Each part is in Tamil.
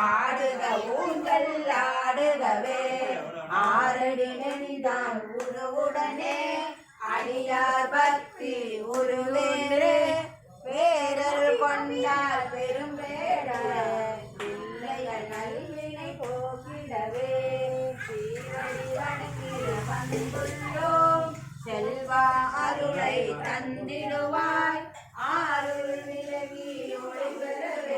ஆடுக ஊங்கள் ஆடுகவே. ஆரடி நெனிதான் உருவுடனே அடியார் பக்தி உருவேறு வேரல் கொண்டார் பெரும் வேட இல்லைய நல்வினை போக்கிடவே. சீரடி வணக்கிட வந்துள்ளோம் செல்வா அருளை தந்திடுவாய். ஆருள் விலகி ஒளிபெறவே.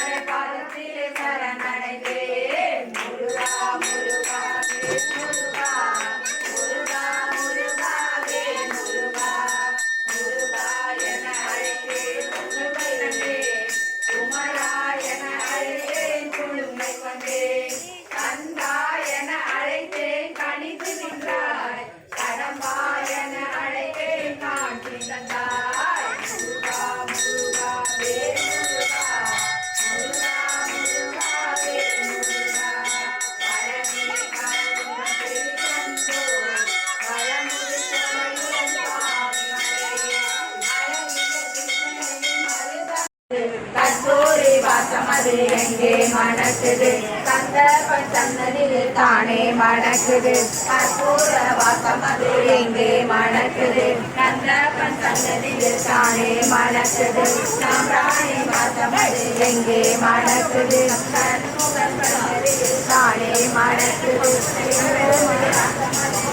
மணக்குது. கற்பூர வாசம் அது எங்கே மணக்குது? கந்தப்பன் சன்னதியில் தானே மணக்குது. சாம்பிராணி வாசம் அது எங்கே மணக்குது? கற்பூரன் சன்னதியில் தானே மணக்குது?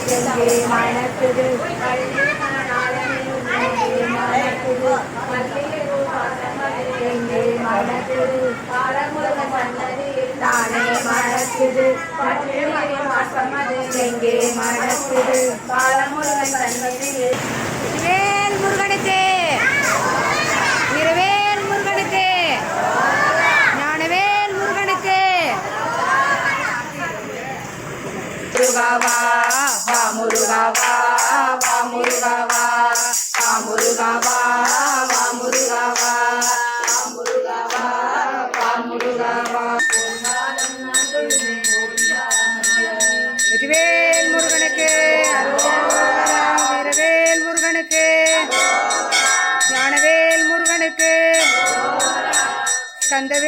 எங்கே மணக்குது? மணக்குது தானே மணக்குது? எங்கே மனத்தில் காலமுருகன் தன்மத்தில்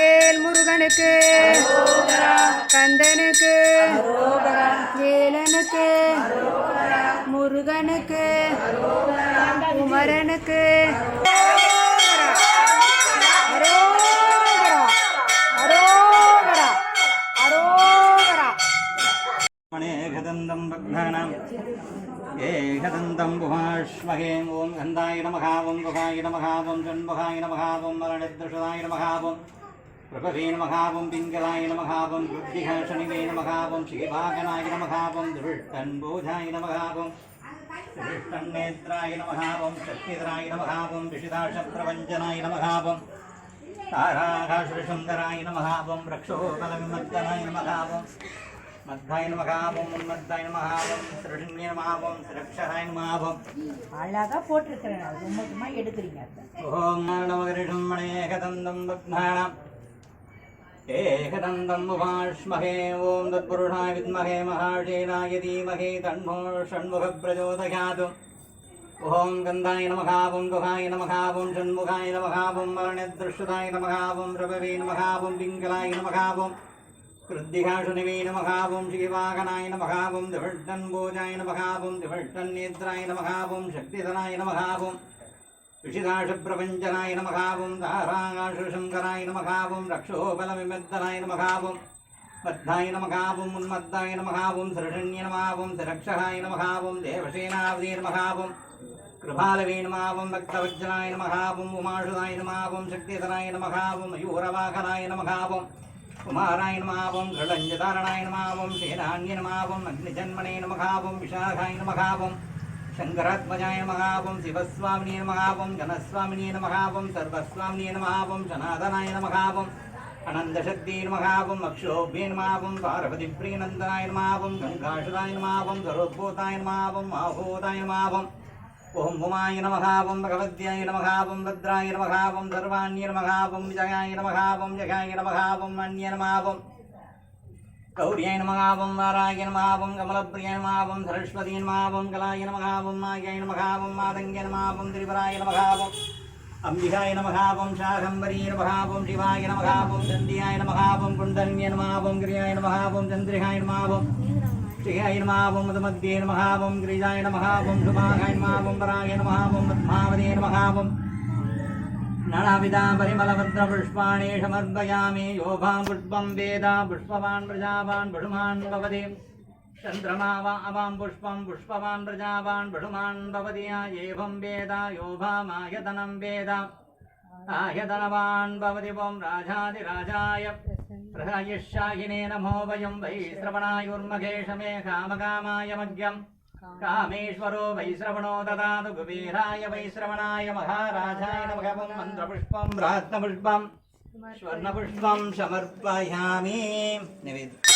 வேல் முருகனுக்கு கந்தனுக்கு வேலனுக்கு முருகனுக்கு குமரனுக்கு ഏകദന്തം ഗുഹാഷ്മഹേ ഓം ഗന്ധായ നമഹാവം ഗുഹായ നമഹാവം ജന്മഹായ നമഹാവം മരണദൃഷതായ നമഹാവം गुहाय नमः ॐ षण्मुखाय नमः ॐ मरणदृषदाय नमः ॐ प्रभवे नमः ॐ पिङ्गलाय नमः ॐ बुद्धिघर्षणिवे नमः ॐ श्रीभागनाय नमः ॐ दृष्टन्बोधाय नमः ॐ दृष्टन्नेत्राय नमः ॐ शक्तिधराय नमः ॐ विशिदाशप्रपञ्चनाय नमः ॐ ताराकाशुरसुन्दराय नमः ॐ रक्षोबलविमर्दनाय नमः ॐ மத்தாய நமகாபம் உன்மத்தாய நமகாபம் சிரஷண்ய நமகாபம் சிரக்ஷராய நமகாபம் அழகா போட்டிருக்கிறேன் அது சும்மா சும்மா எடுக்கிறீங்க ஓம் நமகரிஷம் மணேகதந்தம் பத்மாணம் ஏகதந்தம்பாஷ்மகே ஓம் தற்புருஷா வித்மகே மகாஷேனாய தீமகே தன்மோ ஷண்முக பிரச்சோதயாது ஓம் கந்தாய நமகாபம் குகாய நமகாபம் ஷண்முகாய நமகாபம் மரணதிருஷ்டாய நமகாபம் ரபவே நமகாபம் பிங்களாய நமகாபம் கிருத்திகாஷுனிவே நமகாபம் ஸ்ரீவாகனாய நமகாபம் திவட்டன் பூஜாய நமகாபம் திவட்டன் நேத்ராய நமகாபம் சக்திதனாய நமகாபம் విషిదాషుప్రపంచనాయ నమకావం దారాగాషుశంకరాయ నమకావం రక్షోబలమిమద్దనాయ నమకావం బద్ధాయ నమకావం ఉన్మద్దాయ నమకావం సృషణ్య నమావం తిరక్షహాయ నమకావం దేవసేనావదే నమకావం కృపాలవే నమావం భక్తవజ్రాయ నమకావం ఉమాషుదాయ నమావం శక్తిధరాయ నమకావం మయూరవాహనాయ నమకావం కుమారాయ నమావం కృళంజధారణాయ నమావం శేరాన్య నమావం అగ్నిజన్మనే నమకావం విశాఖాయ నమకావం ശങ്കരാത്മജായ മഹാപം ശിവസ്വാമിനിയ മഹാപം ഗണസ്വാമിനിയ മഹാപം സർവസ്വാമിനിയ മഹാപം സനാതനായ മഹാപം അനന്തശക്തിയ മഹാപം അക്ഷോഭ്യൻ മാപം പാർവതിപ്രീനന്ദനായ മാപം ഗംഗാഷുതായ മാപം സർവഭൂതായ മാപം ആഹൂതായ മാപം ഓം ഉമായ മഹാപം ഭഗവത്യായ മഹാപം ഭദ്രായ മഹാപം സർവാണ്യ മഹാപം വിജയായ മഹാപം ജഗായ മഹാപം അന്യ നമാപം గౌర్యైన మహావం వారాయన మహావం కమలప్రియైన మహావం సరస్వతీన్ మహావం కళాయన మహావం నాయైన మహావం మాదంగైన మహావం త్రిపురాయన మహావం అంబికాయ నమహావం శాకంబరీయ నమహావం శివాయ నమహావం చంద్రియాయ నమహావం కుండన్య నమహావం గిరియాయ నమహావం చంద్రికాయ నమహావం శ్రీయాయ నమహావం మధుమద్యే నమహావం గిరిజాయ నమహావం శుభాకాయ నమహావం వరాయ నమహావం పద్మావదే నమహావం नमः ॐ गिर्याय नमः ॐ चन्द्रिकाय नमः ॐ श्रीहाय नमः ॐ मधुमध्ये नमः ॐ गिरिजाय नमः ॐ शुभागाय नमः ॐ वराय नमः ॐ पद्मावते नमः ॐ नानाविधा परिमलभद्रपुष्पाणि समर्पयामि योभां पुष्पं वेद पुष्पवान् प्रजावान् पशुमान् भवति चन्द्रमा वा अवां पुष्पं पुष्पवान् प्रजावान् पशुमान् भवति एवं वेद योभामायतनं वेद आयतनवान् भवति वं राजाधिराजाय प्रहयशाहिने नमो वयं वै श्रवणायुर्मघेशमे कामकामाय मज्ञम् कामेश्वरो वैश्रवणो ददातु कुबेराय वैश्रवणाय महाराजाय नमः मन्त्रपुष्पं रत्नपुष्पं स्वर्णपुष्पं समर्पयामि निवेद